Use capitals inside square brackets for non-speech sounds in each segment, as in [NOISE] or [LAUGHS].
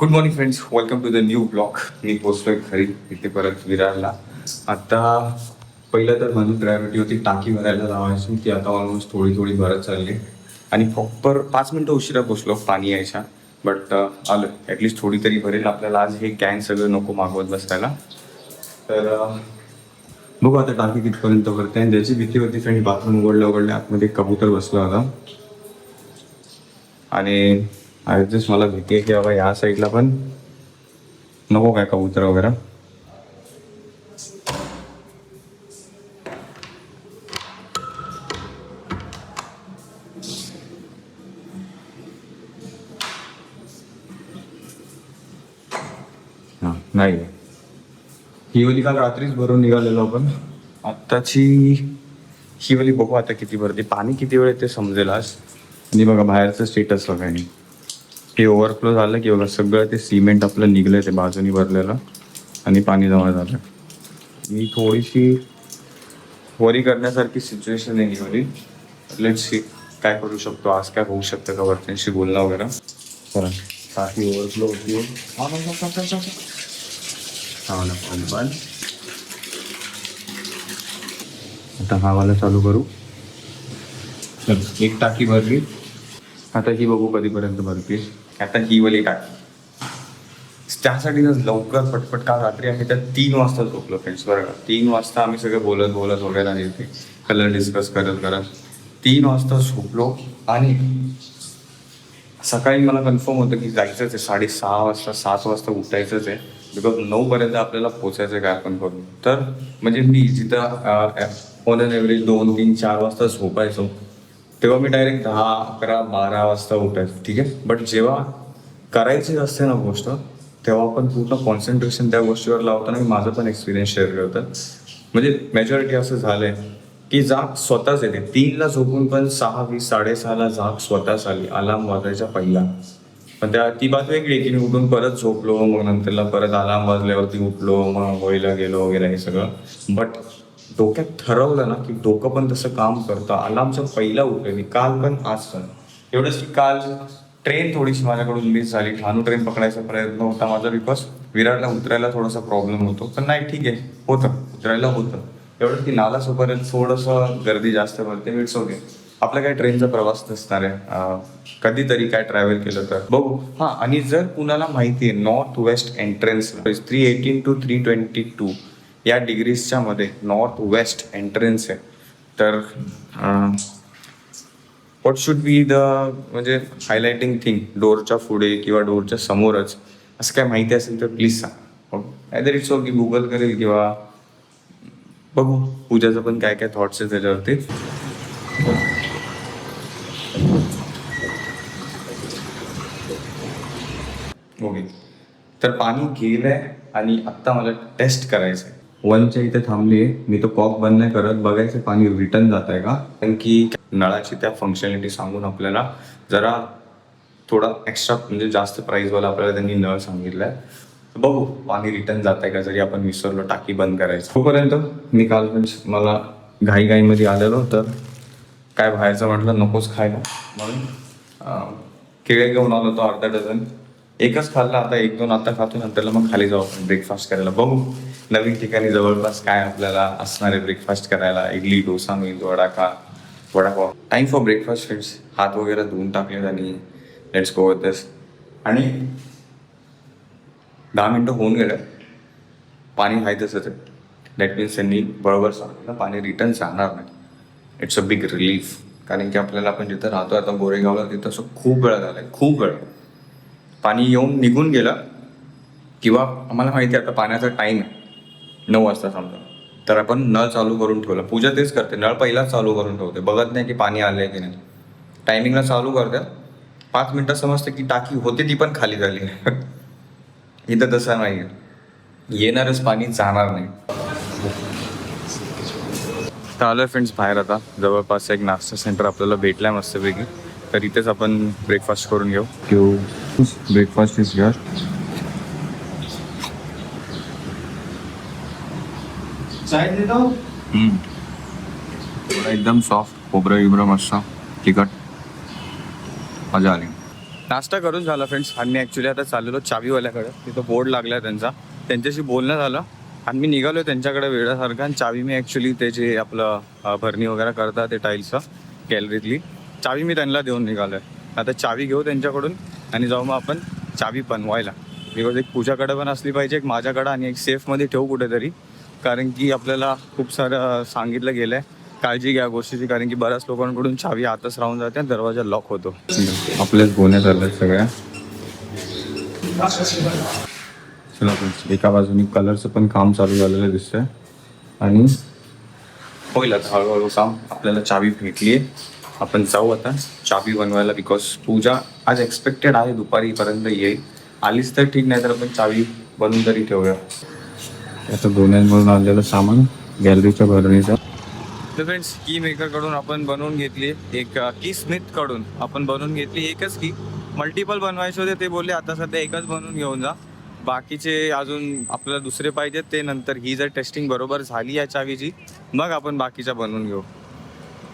Good morning friends welcome to the new blog मी पोचतोय घरी इथे परत विरारला. आता पहिलं तर माझी प्रायोरिटी होती टाकी भरायला लावायची ती आता ऑलमोस्ट थोडी थोडी भरत चालली. आणि प्रॉपर पाच मिनटं उशिरा पोचलो पाणी यायच्या. बट uh, आलं. ॲटलिस्ट थोडी तरी भरेल आपल्याला. आज हे कॅन सगळं नको मागवत बसायला. तर uh, बघू आता टाकी कितपर्यंत भरते. आणि ज्याची भीती होती फ्रेंड बाथरूम उघडलं उघडल्या. आतमध्ये कबूतर बसला होता. आणि ॲडजस्ट मला भीती आहे की बाबा या साईडला पण नको काय कबूतर वगैरे. हां नाही. ही ओली काल रात्रीच भरून निघालेलो आपण. आत्ताची ही ओली बघू आता किती भरते. पाणी किती वेळ ते समजेल आज. आणि बघा बाहेरचं स्टेटस बघा हे ओव्हरफ्लो झालं की बघा सगळं ते सिमेंट आपलं निघलंय ते बाजूनी भरलेलं आणि पाणी जमा झालं. मी थोडीशी वरी करण्यासारखी सिच्युएशन आहे ही वरी लेट सी काय करू शकतो. आज काय होऊ शकतं का वरच्यांशी बोलणं वगैरे? चला. टाकी ओव्हरफ्लो होती. आता हा वाला चालू करू. एक टाकी भरली. आता ही बघू कधीपर्यंत भरते. आता ही वली टाकी. त्यासाठी ना लवकर पटपट का रात्री आम्ही त्या तीन वाजता झोपलो फ्रेंड्स बरं का तीन वाजता आम्ही सगळे बोलत बोलत वगैरे आणि ते कलर डिस्कस करत करत. तीन वाजता झोपलो आणि सकाळी मला कन्फर्म होतं की जायचंच आहे. साडेसहा वाजता सात वाजता उठायचंच आहे. बिकॉज नऊपर्यंत आपल्याला पोचायचं आहे काय आपण करून तर म्हणजे मी जिथं ऑन एन एव्हरेज दोन तीन चार वाजता झोपायचो. तेव्हा मी डायरेक्ट दहा अकरा बारा वाजता उठायचो ठीक आहे? बट जेव्हा करायची असते ना गोष्ट तेव्हा आपण पूर्ण कॉन्सन्ट्रेशन त्या गोष्टीवर लावताना मी माझं पण एक्सपिरियन्स शेअर करतात म्हणजे मेजॉरिटी असं झालंय की जाग स्वतःच येते. तीनला झोपून पण सहा वीस साडेसहाला जाग स्वतःच आली. अलार्म वाजायच्या पहिला. पण त्या ती बात वेगळी की मी उठून परत झोपलो मग नंतरला परत अलार्म वाजल्यावरती उठलो मग होईला गेलो वगैरे हे सगळं. बट डोक्यात ठरवलं ना की डोकं पण तसं काम करतं. अलार्मचं पहिला उठले मी काल पण आज पण. एवढंच की काल ट्रेन थोडीशी माझ्याकडून मिस झाली. ठाणू ट्रेन पकडायचा प्रयत्न होता माझा बिकॉज विरारला उतरायला थोडासा प्रॉब्लेम होतो. पण नाही ठीक आहे. होतं. उतरायला होतं. एवढं की नालासोपर्यंत थोडंसं गर्दी जास्त भरते इट्स ओके आपला काय ट्रेनचा प्रवास नसणार आहे. कधीतरी काय ट्रॅव्हल केलं तर. बघू. हां आणि जर कुणाला माहिती आहे north west entrance three eighteen two three twenty two या डिग्रीजच्या मध्ये नॉर्थ वेस्ट एंट्रन्स आहे. तर व्हॉट शुड बी द म्हणजे हायलायटिंग थिंग डोरच्या पुढे किंवा डोरच्या समोरच असं काय माहिती असेल तर प्लीज सांग. आयदर इट्स ओके गुगल करेल किंवा बघू पूजाचं पण काय काय थॉट्स आहे त्याच्यावरती. ओके तर पाणी गेलं आहे आणि आत्ता मला टेस्ट करायचं आहे वनच्या इथे थांबली आहे मी तो कॉक बंद नाही करत. बघायचं पाणी रिटर्न जात आहे का? कारण की नळाची त्या फंक्शनॅलिटी सांगून आपल्याला जरा थोडा एक्स्ट्रा म्हणजे जास्त प्राईजवाला आपल्याला त्यांनी नळ सांगितलं आहे बघू पाणी रिटर्न जात आहे का? जरी आपण विसरलो टाकी बंद करायचं. तोपर्यंत मी काल म्हणजे मला घाईघाईमध्ये आलेलो तर काय बाहेरचं म्हटलं नकोच खायला. म्हणून केळे घेऊन आलो तो अर्धा डझन. एकच खाल्ला आता एक दोन आता खातो नंतरला मग खाली जाऊ आपण ब्रेकफास्ट करायला. बघू. नवीन ठिकाणी जवळपास काय आपल्याला असणारे ब्रेकफास्ट करायला? इडली डोसा मिळतो वडाका vada pav. Time for breakfast friends हात वगैरे धुवून टाकलेत आणि लेट्स गो विथ दिस आणि दहा मिनटं होऊन गेलं. पाणी आहे तसंच दॅट मीन्स त्यांनी बरोबर सांगितलं पाणी रिटर्न जाणार नाही. इट्स अ बिग रिलीफ कारण की आपल्याला आपण जिथं राहतो आता गोरेगावला तिथं असं खूप वेळा झालंय. खूप वेळा. पाणी येऊन निघून गेलं. किंवा आम्हाला माहिती आहे आता पाण्याचा टाईम आहे. नऊ वाजता समजा तर आपण नळ चालू करून ठेवलं. पूजा तेच करते. नळ पहिलाच चालू करून ठेवते. बघत नाही की पाणी आलंय की नाही. टायमिंगला चालू करते. पाच मिनटं समजते की टाकी होते ती पण खाली झाली. [LAUGHS] इथं तसं नाही येणारच पाणी जाणार नाही. तर आलोय फ्रेंड्स बाहेर आता. जवळपास एक नाश्ता सेंटर आपल्याला भेटलाय मस्तपैकी. तर इथेच आपण ब्रेकफास्ट करून घेऊ. ब्रेकफास्ट इज हिअर चाय देतो एकदम सॉफ्ट खोबरं बिबरं मस्त तिखट. मजा आली. नाश्ता करून झाला फ्रेंड्स आणि मी ॲक्च्युली आता चाललेलो चावीवाल्याकडे. तिथं बोर्ड लागला आहे त्यांचा. त्यांच्याशी बोलणं झालं. आणि मी निघालो त्यांच्याकडे वेळासारखं आणि चावी मी ॲक्च्युली ते जे आपलं भरणी वगैरे करतात ते टाईल्सचं गॅलरीतली चावी मी त्यांना देऊन निघालो आहे आता चावी घेऊ त्यांच्याकडून. आणि जाऊ मग आपण चावी बनवायला. बिकॉज एक पूजाकडे पण असली पाहिजे एक माझ्याकडं आणि एक सेफमध्ये ठेवू कुठेतरी. कारण की आपल्याला खूप सारं सांगितलं गेलं आहे काळजी घ्या गोष्टीची कारण की बऱ्याच लोकांकडून चावी आतच राहून जाते आणि दरवाजा लॉक होतो. आपल्याच गोण्या चालल्यात सगळ्या चला एका बाजूनी कलरचं पण काम चालू झालेलं दिसतंय. आणि होईल आता हळूहळू काम आपल्याला चावी भेटली आहे आपण जाऊ आता चावी बनवायला बिकॉज पूजा आज एक्सपेक्टेड आहे दुपारीपर्यंत येईल. आलीच तर ठीक नाही तर आपण चावी बनवून तरी ठेवूया. त्याचं गोण्यांमधून आणलेलं सामान गॅलरीच्या भरणीचं. तर फ्रेंड्स की मेकरकडून आपण बनवून घेतली एक की स्मिथकडून आपण बनवून घेतली एकच की मल्टिपल बनवायचे होते ते बोलले आता सध्या एकच बनवून घेऊन जा. बाकीचे अजून आपल्याला दुसरे पाहिजेत ते नंतर ही जर टेस्टिंग बरोबर झाली या चावीची मग आपण बाकीच्या बनवून घेऊ.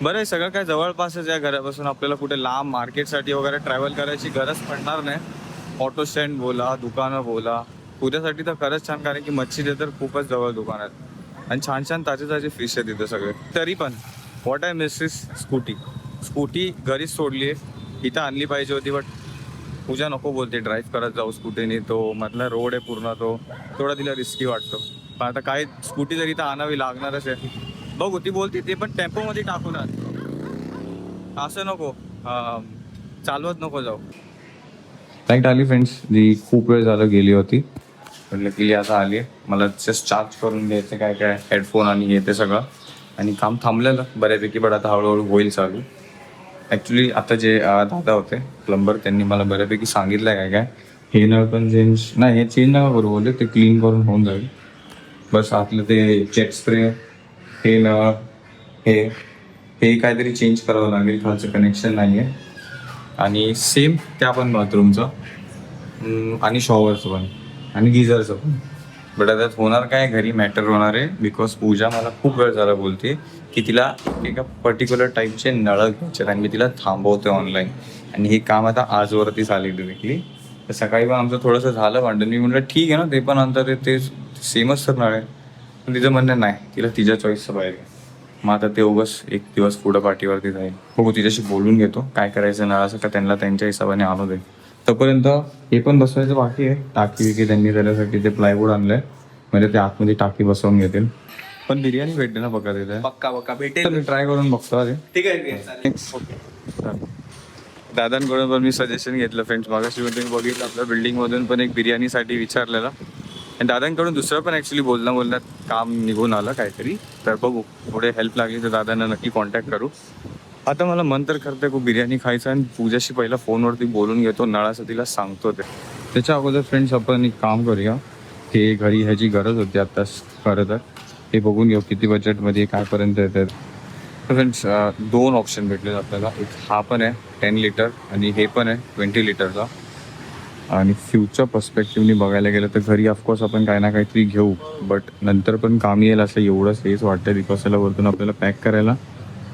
बरं आहे सगळं काय जवळपासच या घरापासून आपल्याला कुठे लांब मार्केटसाठी वगैरे ट्रॅव्हल करायची गरज पडणार नाही. ऑटो स्टँड बोला दुकानं बोला उद्यासाठी तर खरंच छान कारण की मच्छी तर खूपच जवळ दुकान आहेत. आणि छान छान ताजे ताजे फिश आहेत तिथे सगळे. तरी पण what I miss is scooty scooty घरीच सोडली आहे इथं आणली पाहिजे होती बट पूजा नको बोलते. ड्राईव्ह करत जाऊ स्कूटीने तो मधला रोड आहे पूर्ण तो. थोडा तिला रिस्की वाटतो. पण आता काय स्कूटी जरी इथं आणावी लागणारच आहे. बघू ती बोलते ते पण टेम्पोमध्ये टाकून असं नको. चालवत नको जाऊ. थँक आली फ्रेंड्स जी खूप वेळ झालं गेली होती. म्हटलं की आता आली आहे मला जस्ट चार्ज करून घ्यायचं काय काय हेडफोन आणि हे ते सगळं. आणि काम थांबलेलं बऱ्यापैकी पण आता हळूहळू होईल चालू. ॲक्च्युली आता जे दादा होते प्लंबर त्यांनी मला बऱ्यापैकी सांगितलं काय काय. हे नळ पण चेंज नाही हे चेंज नका करू बोलले ते क्लीन करून होऊन जाईल. बस आतलं ते जेट स्प्रे हे नळ हे हे काहीतरी चेंज करावं लागेल खालचं कनेक्शन नाही आहे आणि सेम त्या पण बाथरूमचं आणि शॉवरचं पण. आणि गिझरचं पण बट आता होणार काय? घरी मॅटर होणार आहे. बिकॉज पूजा मला खूप वेळ झाला बोलते. की तिला एका पर्टिक्युलर टाईपचे नळ घ्यायचे आणि मी तिला थांबवते ऑनलाईन आणि हे काम आता आजवरतीच झाले डिरेक्टली तर सकाळी पण आमचं थोडंसं झालं भांडण. मी म्हटलं ठीक आहे ना ते पण नंतर ते सेमच तर नळ आहे. पण तिचं म्हणणं नाही. तिला तिच्या चॉईसचं पाहिजे मग आता ते उगस एक दिवस पुढं पाठीवरती जाईल. हो तिच्याशी बोलून घेतो. काय करायचं नळाचं का त्यांना त्यांच्या हिशोबाने आणू दे. तोपर्यंत हे पण बसवायचं बाकी आहे. टाकी विकी त्यांनी त्याच्यासाठी ते प्लायवूड आणलंय. म्हणजे ते आतमध्ये टाकी बसवून घेतील. पण बिर्याणी भेटते ना बघा तिथे. पक्का पक्का. भेटेल. मी ट्राय करून बघतो आधी. ठीक आहे. दादांकडून पण मी सजेशन घेतलं फ्रेंड्स मागाशी पण तुम्ही बघितलं आपल्या बिल्डिंग मधून पण एक बिर्याणीसाठी विचारलेलं. आणि दादांकडून दुसरं पण ऍक्च्युली बोलणं बोलण्यात काम निघून आलं काहीतरी. तर बघू. पुढे हेल्प लागली तर दादांना नक्की कॉन्टॅक्ट करू. आता मला मन तर करतंय खूप बिर्याणी खायचं आणि पूजाशी पहिला फोनवरती बोलून घेतो. नळाचं तिला सांगतो ते. त्याच्या अगोदर फ्रेंड्स आपण एक काम करूया. हे घरी ह्याची गरज होती आत्ताच खरं तर. हे बघून घेऊ किती बजेटमध्ये कायपर्यंत येतात फ्रेंड्स दोन ऑप्शन भेटले आपल्याला. एक हा पण आहे टेन लिटर आणि हे पण आहे ट्वेंटी लिटरचा आणि फ्युचर पर्स्पेक्टिव्हनी बघायला गेलं तर घरी ऑफकोर्स आपण काही ना काहीतरी घेऊ. बट नंतर पण काम येईल असं एवढंच हेच वाटतं बिकॉज त्याला वरतून आपल्याला पॅक करायला.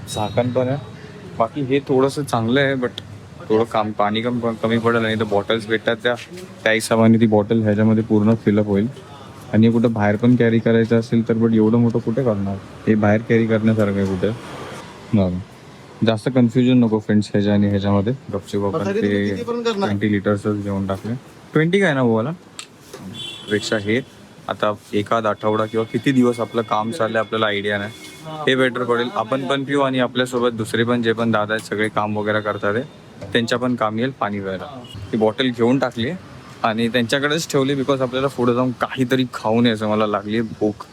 झाकण पण आहे. बाकी हे थोडंसं चांगलं आहे बट थोडं काम पाणी कम कमी पडेल आणि तर बॉटल्स भेटतात त्या त्या हिशोबाने ती बॉटल ह्याच्यामध्ये पूर्ण फिलअप होईल. आणि कुठं बाहेर पण कॅरी करायचं असेल तर बट एवढं मोठं कुठे करणार? हे बाहेर कॅरी करण्यासारखं आहे कुठे? नाही जास्त कन्फ्युजन नको फ्रेंड्स ह्याच्या आणि ह्याच्यामध्ये. गपचूप आपण ते? ट्वेंटी लिटर्सच घेऊन टाकले. ट्वेंटी काय ना बोला पेक्षा हे. आता एखाद आठवडा किंवा किती दिवस आपलं काम चाललंय आपल्याला आयडिया नाही. हे बेटर पडेल. आपण पण पिऊ आणि आपल्यासोबत दुसरे पण जे पण दादा आहेत सगळे काम वगैरे करतात त्यांच्या पण काम येईल पाणी प्यायला. ती बॉटल घेऊन टाकली आणि त्यांच्याकडेच ठेवली बिकॉज आपल्याला पुढे जाऊन काहीतरी खाऊन यायचं मला लागली भूक.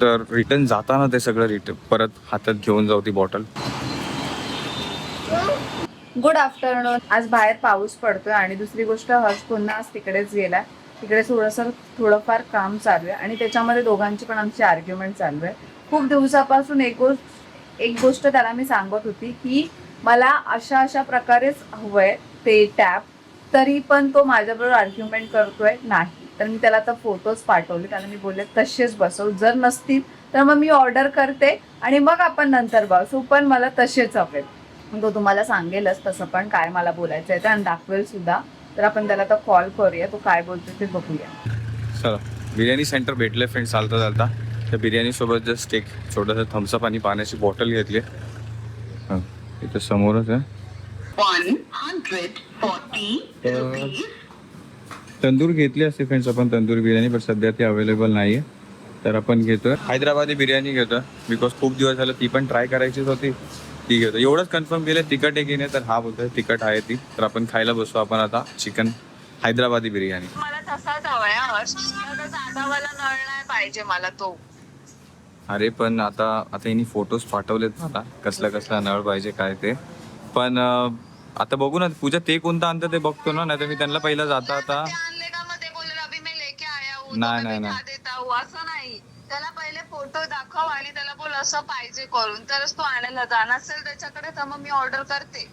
तर रिटर्न जाताना ते सगळं रिटर्न परत हातात घेऊन जाऊ ती बॉटल गुड आफ्टरनून आज बाहेर पाऊस पडतोय आणि दुसरी गोष्ट हर्ष पुन्हा आज तिकडेच गेलाय. तिकडे थोडंसं थोडंफार काम चालू आहे आणि त्याच्यामध्ये दोघांची पण आमची आर्ग्युमेंट चालू आहे. खूप दिवसापासून एक गोष्ट एक गोष्ट त्याला मी सांगत होती की मला अशा अशा प्रकारेच हवंय ते टॅप तरी पण तो माझ्याबरोबर आर्ग्युमेंट करतोय नाही. तर मी त्याला आता फोटोज पाठवले त्याला मी बोलले तसेच बसव जर नसतील तर मग मी ऑर्डर करते आणि मग आपण नंतर बसू पण मला तसेच हवेत तो तुम्हाला सांगेलच तसं पण काय मला बोलायचं आहे ते आणि दाखवेल सुद्धा. तर आपण त्याला आता कॉल करूया तो काय बोलतो ते बघूया. चला. बिर्याणी सेंटर भेटले फ्रेंड चालता चालता. त्या बिर्याणी सोबत जस्ट एक छोटंसं थम्सअप आणि पाण्याची बॉटल घेतली हा, इथं समोरच आहे. 140 rupees. तंदूर घेतली असते फ्रेंड्स आपण तंदूर बिर्याणी पण सध्या ती अवेलेबल नाही आहे तर आपण घेतोय. हैदराबादी बिर्याणी घेतोय. बिकॉज खूप दिवस झालं ती पण ट्राय करायचीच होती. ती घेतो एवढंच कन्फर्म केलं तिखट आहे की नाही तर हा बोलतोय तिखट आहे ती. तर आपण खायला बसतो आपण आता चिकन हैदराबादी बिर्याणी. मला तसाच हवाय पाहिजे मला तो. अरे पण आता आता यांनी फोटोज पाठवलेत मला कसला कसला नळ पाहिजे काय ते. पण अं, आता बघू ना पूजा ते कोणतं आणतं ते बघतो ना नाही तर मी त्यांना पहिला जाता आता. आणले का मग ते बोलले अभी मैं लेके आया हूँ नाही, नाही, नाही. देता हूँ. असं नाही. त्याला पहिले फोटो दाखव आणि त्याला बोल असं पाहिजे करून. तरच तो आणायला जाणार. असेल त्याच्याकडे तर मग मी ऑर्डर करते.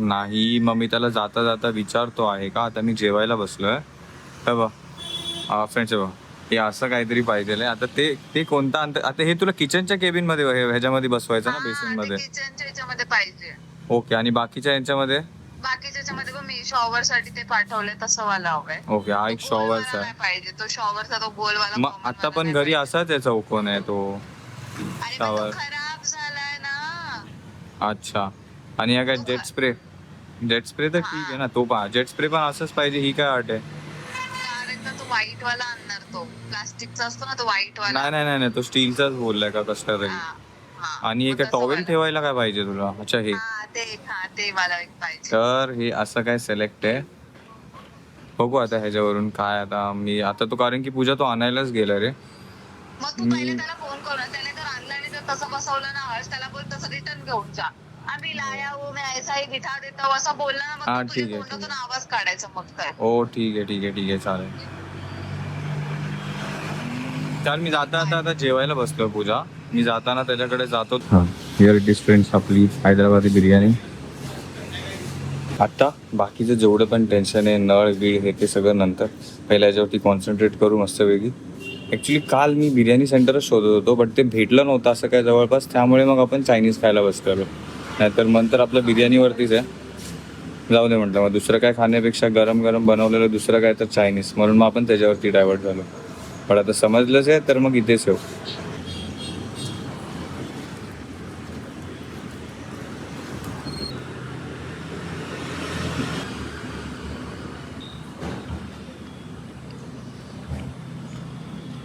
नाही मग मी त्याला जाता जाता विचारतो आहे का? आता मी जेवायला बसलोय. तर बघ. फ्रेंड्स बघ. हे असं काहीतरी पाहिजे आता ते ते कोणतं अंतर आता हे तुला किचनच्या केबिनमध्ये ह्याच्यामध्ये बसवायचं ना बेसिनमध्ये? किचनच्या याच्यामध्ये पाहिजे. ओके आणि बाकीच्या यांच्यामध्ये? बाकीच्या याच्यामध्ये पण मी शॉवर साठी ते पाठवले तसं हवंय ओके हा एक शॉवरचा आहे. पाहिजे तो शॉवरचा तो गोलवाला मग आता वाला पण घरी असाच आहे चौकोन आहे तो. खराब झालाय ना. अच्छा. आणि या काय जेट स्प्रे जेट स्प्रे तर ठीक आहे ना तो पहा. जेट स्प्रे पण असंच पाहिजे ही काय अट आहे? व्हाईट वाला प्लास्टिकचा असतो ना तो व्हाईट वाला नाही नाही नाही नाही तो स्टीलचाच बोललाय का कसला तरी हा, हा. आणि मग एक तसं टॉवेल वाला. ठेवायला काय पाहिजे तुला? अच्छा हे. हा ते हा ते मला एक पाहिजे. तर हे असं काय सिलेक्ट आहे? बघू आता ह्याच्यावरून काय आता मी आता तो कारण की पूजा तो आणायलाच गेला रे. मग तू पहिले त्याला फोन कर. त्याने जर आणलं आणि जर तसं बसवलं ना हर्ष त्याला बोल तसं रिटर्न घेऊन जा. लाया हो मी ऐसा ही बिठा देता हूं असं बोलला ना हा, मग तू तुझ्या ठीक आहे, तोंडातून आवाज काढायचा मग काय. ओ ठीक आहे ठीक आहे ठीक आहे चालेल. चाल मी जाता आता आता जेवायला बसलोय पूजा. मी जाताना त्याच्याकडे जातो. हिअर इट इज फ्रेंड्स आपली हैदराबादी बिर्याणी. आता बाकीचं जेवढं पण टेन्शन आहे नळ बीळ हे ते सगळं नंतर. पहिल्या याच्यावरती कॉन्सन्ट्रेट करू मस्तपैकी ॲक्च्युली काल मी बिर्याणी सेंटरच शोधत होतो बट ते भेटलं नव्हतं असं काय जवळपास. त्यामुळे मग आपण चायनीज खायला बसलेलो. नाहीतर मन तर आपलं बिर्याणीवरतीच आहे. जाऊ दे म्हटलं मग दुसरं काय खाण्यापेक्षा गरम गरम बनवलेलं दुसरं काय तर चायनीज म्हणून मग आपण त्याच्यावरती डायव्हर्ट झालो. पण आता समजलंच आहे तर मग इथेच येऊ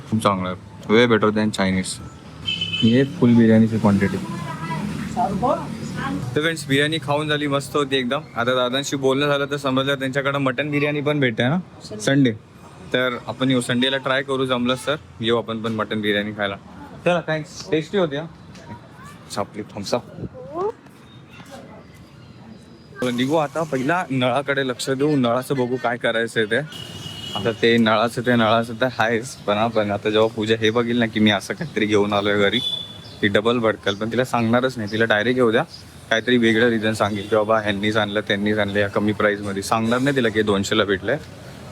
खूप चांगलं आहे. वे बेटर दॅन चायनीज हे फुल बिर्याणीची क्वांटिटी तर फ्रेंड्स बिर्याणी खाऊन झाली मस्त होती एकदम. आता दादांशी बोलणं झालं तर समजलं त्यांच्याकडे मटन बिर्याणी पण भेटते ना संडे तर आपण येऊ. संडेला ट्राय करू जमलं सर येऊ आपण पण मटन बिर्याणी खायला. चला थँक्स टेस्टी होती हा. आपली थम्सअप निघू आता. पहिला नळाकडे लक्ष देऊ. नळाचं बघू काय करायचं ते. आता ते नळाचं ते नळाचं तर आहेच. पण हा पण आता जेव्हा पूजा हे बघील ना की मी असं काहीतरी घेऊन आलोय घरी. ती डबल भडकल पण तिला सांगणारच नाही. तिला डायरेक्ट घेऊ द्या. काहीतरी वेगळं रिझन सांगेल की बाबा ह्यांनीच आणलं त्यांनीच आणलं या कमी प्राईसमध्ये सांगणार नाही तिला की दोनशेला भेटलंय.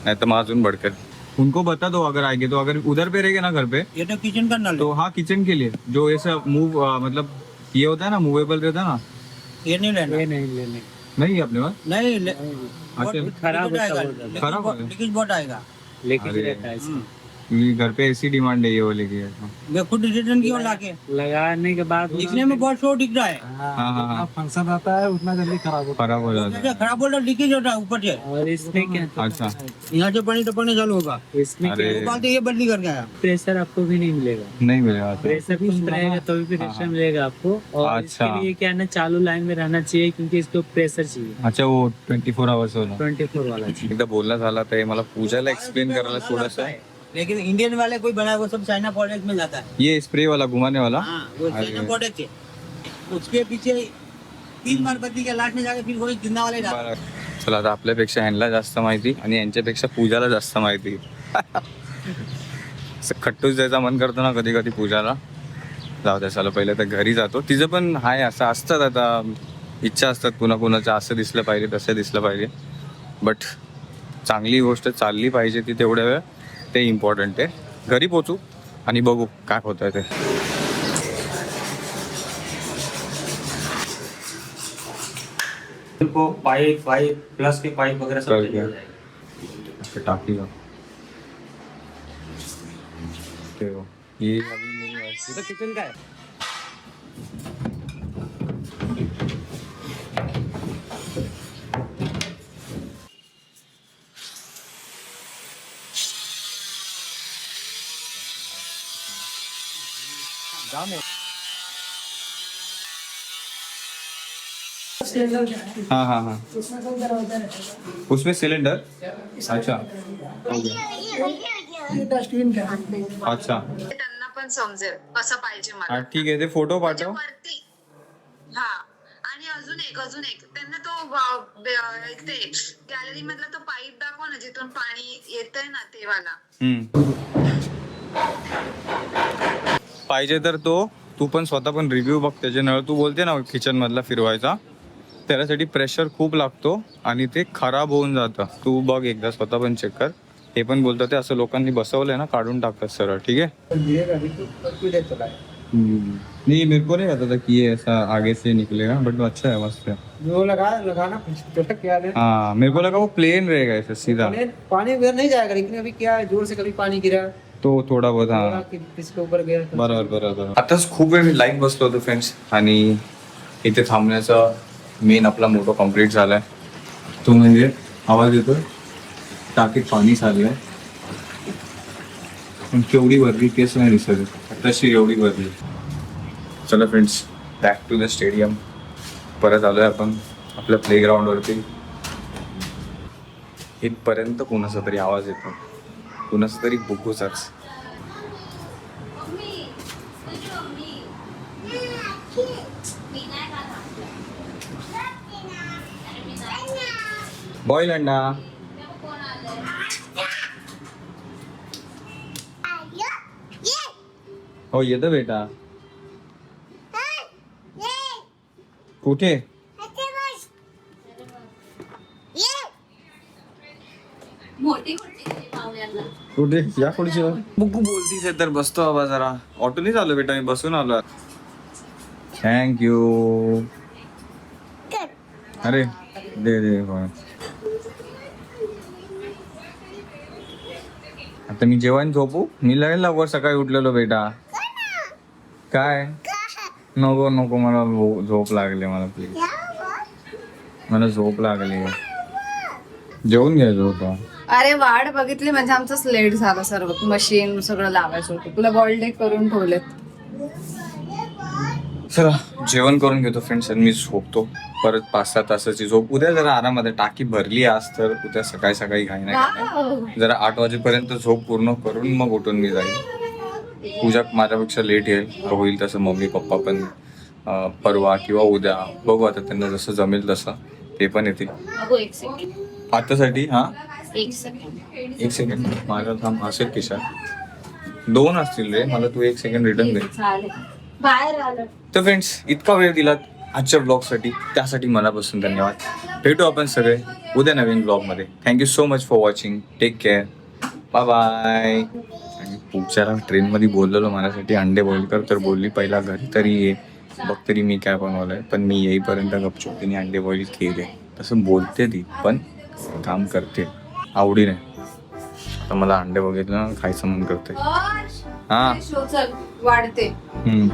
नाही तर मग अजून भडकेल. उनको बता दो अगर आएँगे तो अगर उधर पे रहेगा ना घर पे ये तो किचन का नल तो हाँ किचन के लिए जो ऐसा मूव मतलब ये होता है ना मूवेबल रहता है ना। ये नहीं लेना। ये नहीं लेने नहीं। अपने पास? नहीं ले अच्छा खराब खराब बहुत-। लीकेज बहुत आएगा। घर पे ऐसी डिमांड है ये वाले की। मैं खुद रिटर्न किया लाके? लगाने के बाद दिखने में बहुत शो दिख रहा है। हाँ हाँ हाँ फ़ंक्शन आता है उतना जल्दी खराब होता खराब हो जाता है। खराब बोल रहा लीकेज होता है ऊपर से। और इसमें क्या अच्छा। यहाँ से पानी टपकने चालू होगा। इसमें ये बदली करके आया। प्रेशर आपको भी नहीं मिलेगा। नहीं मिलेगा तो प्रेशर कम रहेगा तो भी प्रेशर मिलेगा आपको। और अच्छा। इसके लिए क्या है ना चालू लाइन में रहना चाहिए क्योंकि इसको प्रेशर चाहिए। अच्छा वो ट्वेंटी फोर आवर्स वाला। ट्वेंटी फोर वाला। [LAUGHS] एकदा बोलणं झालं तर हे मला पूजाला एक्सप्लेन करायला थोडंसं लेकिन इंडियन वाले कोई बना वो सब चाइना प्रोडक्ट में जाता है। ये स्प्रे वाला घुमाने वाला? हाँ वो। चाइना प्रोडक्ट है। उसके पीछे तीन बार बदली के लास्ट में जाके फिर वही जिंदा वाले. चला आता आपल्यापेक्षा ह्यांना जास्त माहिती आणि यांच्यापेक्षा पूजाला जास्त माहिती. [LAUGHS] खट्टूस द्यायचा मन करतो ना कधी कधी पूजाला. जाऊ द्या चला पहिले तर घरी जातो. तिचं पण हाय असं असतात आता. इच्छा असतात कुणा कुणाचं असं दिसलं पाहिजे तसं दिसलं पाहिजे. बट चांगली गोष्ट चालली पाहिजे ती तेवढ्या वेळ. ते इम्पॉर्टंट आहे. घरी पोचू आणि बघू काय होत आहे ते. पाइप पाइप प्लस के पाइप वगैरह सब दिया। अच्छा, टाकी का? देखो, ये अभी मेरी wife- तो किचन का है? हाँ हाँ हाँ. उसमें सिलेंडर? अच्छा। हो अच्छा। त्यांना पण समजेल कसं पाहिजे मला. हा ठीक आहे ते फोटो म्हणजे पाठव. वरती हा. आणि अजून एक अजून एक. त्यांना तो ब- ब- एक ते गॅलरी मधला तो पाईप दाखव ना जिथून पाणी येतंय ना ते वाला. हम्म. पाहिजे तर तो. तू पण स्वतः पण रिव्ह्यू बघ त्याचे नळ. तू बोलते ना किचन मधला फिरवायचा. त्याच्यासाठी प्रेशर खूप लागतो आणि ते खराब होऊन जातं. तू बघ एकदा स्वतः पण चेक कर. हे पण बोलतात ते असं लोकांनी बसवलंय ना काढून टाकतात सरळ ठीक है नहीं मेरे को नहीं पता था कि ये ऐसा आगे से निकलेगा बट अच्छा है मस्त है लगा लगाना क्या है. हाँ मेरे को लगा वो प्लेन रहेगा ऐसे सीधा. पानी उधर नहीं जाएगा लेकिन अभी क्या है जोर से कभी पानी गिरा। तो थोड़ा बहुत हाँ. बरोबर बरोबर. आताच खूप वेळ मी लाईव्ह बसलो होतो फ्रेंड्स आणि इथे थांबण्याचा मेन आपला मोठो कंप्लीट झालाय. तो म्हणजे आवाज येतो टाकीत पाणी चाललंय. पण केवढी भरली तेच नाही दिसत तशी एवढी भरली चला friends back to the stadium परत आलोय आपण आपल्या प्लेग्राऊंड वरती. इथपर्यंत कोणाचा तरी आवाज येतो. कोणाचा तरी बुकूचाच बॉईल अंडा हो येतं बेटा कुठे कुठे या खुर्चीवर बुकू बोलतीस तर बसतो बाबा जरा ऑटोनीच आलो बेटा मी बसून आलो थँक्यू अरे दे दे आता मी जेवण झोपू? मी लय लवकर सकाळी उठलेलो बेटा. काय? नको नको मला भो- झोप लागली मला प्लीज मला झोप लागली. जेवून घ्यायचं होतं. अरे वाट बघितली म्हणजे आमचं लेट झालं सर्व. मशीन सगळं लावायचं होतं. तुला बॉल करून ठेवलेत. चला. जेवण करून घेतो फ्रेंड्स आणि मी झोपतो. परत पाच सहा तासाची झोप. उद्या जरा आरामात. टाकी भरली आज तर उद्या सकाळी सकाळी काही नाही. जरा आठ वाजेपर्यंत झोप पूर्ण करून मग उठून मी जाईल. पूजा माझ्यापेक्षा लेट येईल. होईल तसं मम्मी पप्पा पण परवा किंवा उद्या. बघू आता त्यांना जसं जमेल तसं. ते पण येतील. आतासाठी हा? एक सेकंड एक सेकंड माझा थांब. असेल किशा दोन असतील रे. मला तू एक सेकंड रिटर्न दे. चालेल. बाहेर आलं. तर फ्रेंड्स इतका वेळ दिलात आजच्या ब्लॉगसाठी त्यासाठी मनापासून धन्यवाद. भेटू आपण सगळे उद्या नवीन ब्लॉगमध्ये thank you so much for watching take care bye bye आणि पूजाला ट्रेनमध्ये बोललेलो माझ्यासाठी अंडे बॉईल कर तर बोलली पहिला घरी तरी ये. बघ तरी मी काय बनवलंय. पण मी येईपर्यंत गपचूप तिने अंडे बॉईल केले. तसं बोलते ती पण काम करते. आवडीने. आता मला अंडे बघितलं खायचं मन करते हा चल. वाढते. हम्म.